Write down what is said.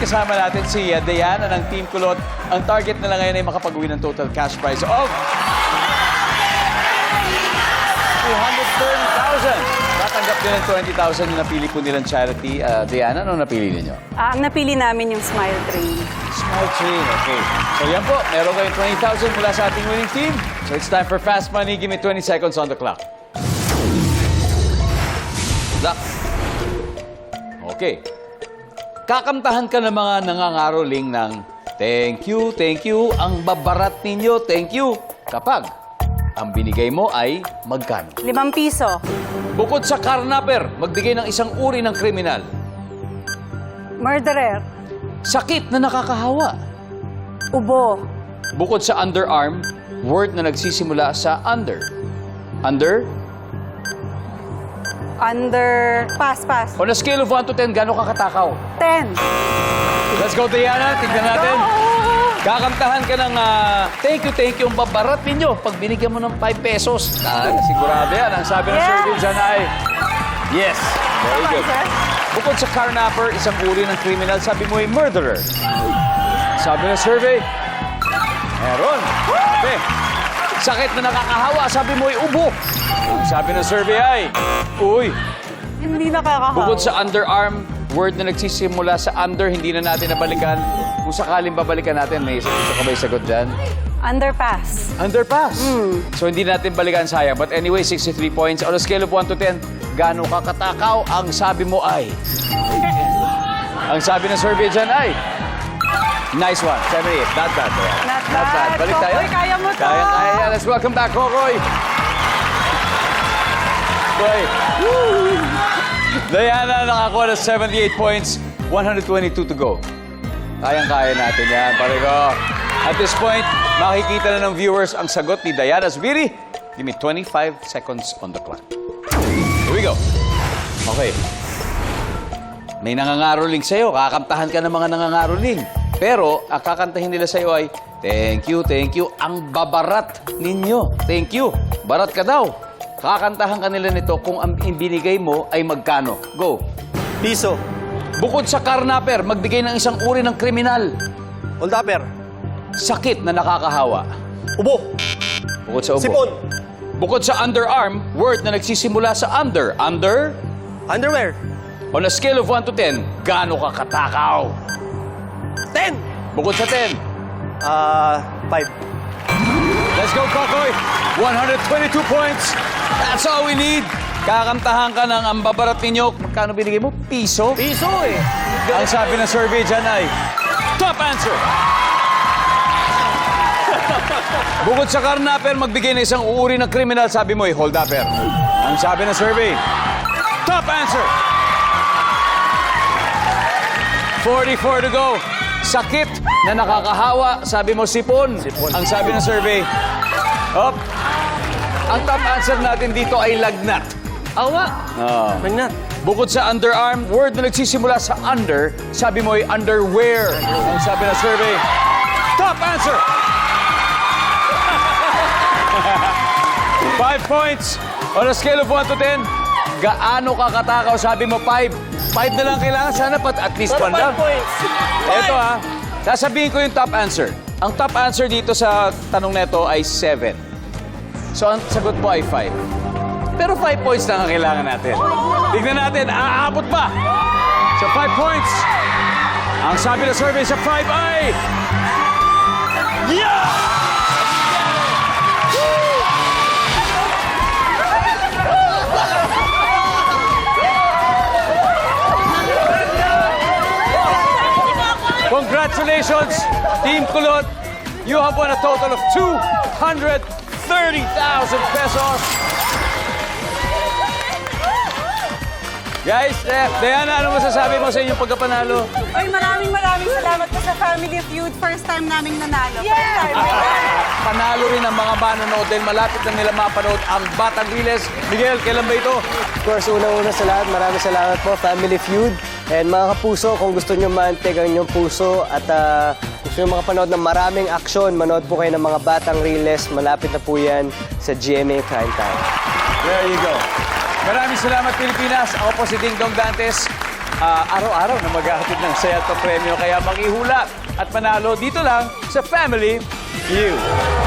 Kasama natin si uh, Diana ng Team Kulot. Ang target nila ngayon ay makapag-uwi ng total cash prize of 230,000. Tatanggap din ng 20,000 yung napili po nilang charity. Uh, Diana, ano napili ninyo? Ah, ang napili namin yung Smile Train. Smart Train, okay. So yan po, meron kayong 20,000 mula sa ating winning team. So it's time for Fast Money. Give me 20 seconds on the clock. Luck. Okay. Kakamtahan ka ng mga nangangaroling ng thank you, thank you, ang babarat ninyo, thank you. Kapag ang binigay mo ay magkano? Limang piso. Bukod sa karnaper, magbigay ng isang uri ng kriminal. Murderer. Sakit na nakakahawa. Ubo. Bukod sa underarm, word na nagsisimula sa under. Under? Under. Pass, pass. On a scale of 1 to 10, gano'ng kakatakaw? Ten. Let's go, Diana. Tignan natin. Kakantahan ka ng ah, thank you, thank you ang babarat ninyo pag binigyan mo ng 5 pesos. Ah, sigurado yan. Ang sabi ng Yes. survey dyan ay yes. Very good. sir. Bukod sa carnapper, isang uri ng criminal, sabi mo ay murderer. Sabi ng survey, meron. Sabi, sakit na nakakahawa, sabi mo ay ubo. Sabi ng survey ay, uy, Hindi nakakahawa. Bukod sa underarm, word na nagsisimula sa under, hindi na natin nabalikan. Kung sakaling babalikan natin, may isa ka ba yung sagot dyan? Underpass. Underpass. So hindi natin balikan sayang. But anyway, 63 points. On a scale of 1 to 10, gaano kakatakaw ang sabi mo ay? ang sabi ng survey dyan ay? Nice one. 78. Not bad. Diana. Not Not bad. bad. Balik tayo. Kokoy, kaya mo to. Kaya, kaya. Let's welcome back, Kokoy. Koy. Diana nakakuha ng 78 points, 122 to go. Kayang-kaya natin yan, pare ko. At this point, makikita na ng viewers ang sagot ni Diana Zubiri. Give me 25 seconds on the clock. Here we go. Okay. May nangangaroling sa'yo. Kakantahan ka ng mga nangangaroling. Pero, ang kakantahin nila sa'yo ay, Thank you, thank you. Ang babarat ninyo. Thank you. Barat ka daw. Kakantahan ka nila nito kung ang binigay mo ay magkano. Go. Piso. Bukod sa karnaper, magbigay ng isang uri ng kriminal. Hold upper. Sakit na nakakahawa. Ubo. Bukod sa ubo. Sipon. Bukod sa underarm, word na nagsisimula sa under. Under? Underwear. On a scale of 1 to 10, gaano ka katakaw? Ten. Bukod sa 10, Ah, five. Let's go, Kokoy! 122 points. That's all we need. Kakantahan ka ng ang babarat ninyo. Magkano binigay mo? Piso? Piso eh. Ang sabi ng survey dyan ay, top answer! Bukod sa karnaper, magbigay ng isang uuri ng kriminal, sabi mo ay hold upper. Ang sabi ng survey, top answer! 44 to go. Sakit na nakakahawa, sabi mo sipon. Sipon. Ang sabi ng survey, up. Ang top answer natin dito ay lagnat. Awa. Ah. Magnat. Bukod sa underarm, word na nagsisimula sa under, sabi mo ay underwear. Ang sabi ng survey, top answer! Five points. On a scale of 1 to 10, gaano ka katakaw? Sabi mo 5. 5 na lang kailangan. Sana pat at least 1 Pero lang. five points. Ito ha, sasabihin ko yung top answer. Ang top answer dito sa tanong neto ay 7. So ang sagot mo ay 5. Pero 5 points lang ang kailangan natin. Tignan natin, aabot ba? Sa 5 points. Ang sabi ng survey sa 5 ay... Yeah! Congratulations, Team Kulot. You have won a total of 230,000 pesos. Guys, eh, Diana, ano masasabi mo sa inyong pagkapanalo? Ay, maraming maraming salamat po sa Family Feud. First time naming nanalo. First time. Panalo rin ang mga manonood dahil malapit na nila mapanood ang Batang Riles. Miguel, kailan ba ito? Of course, unang-una sa lahat, maraming salamat po, Family Feud. And mga kapuso, kung gusto nyo maantig ang inyong puso at ah, gusto nyo makapanood ng maraming aksyon, manood po kayo ng mga batang reels. Malapit na po yan sa GMA Crime Time. There you go. Maraming salamat, Pilipinas. Ako po si Ding Dong Dantes. ah, araw-araw na maghahatid ng saya at premyo. Kaya makihula at manalo dito lang sa Family Feud.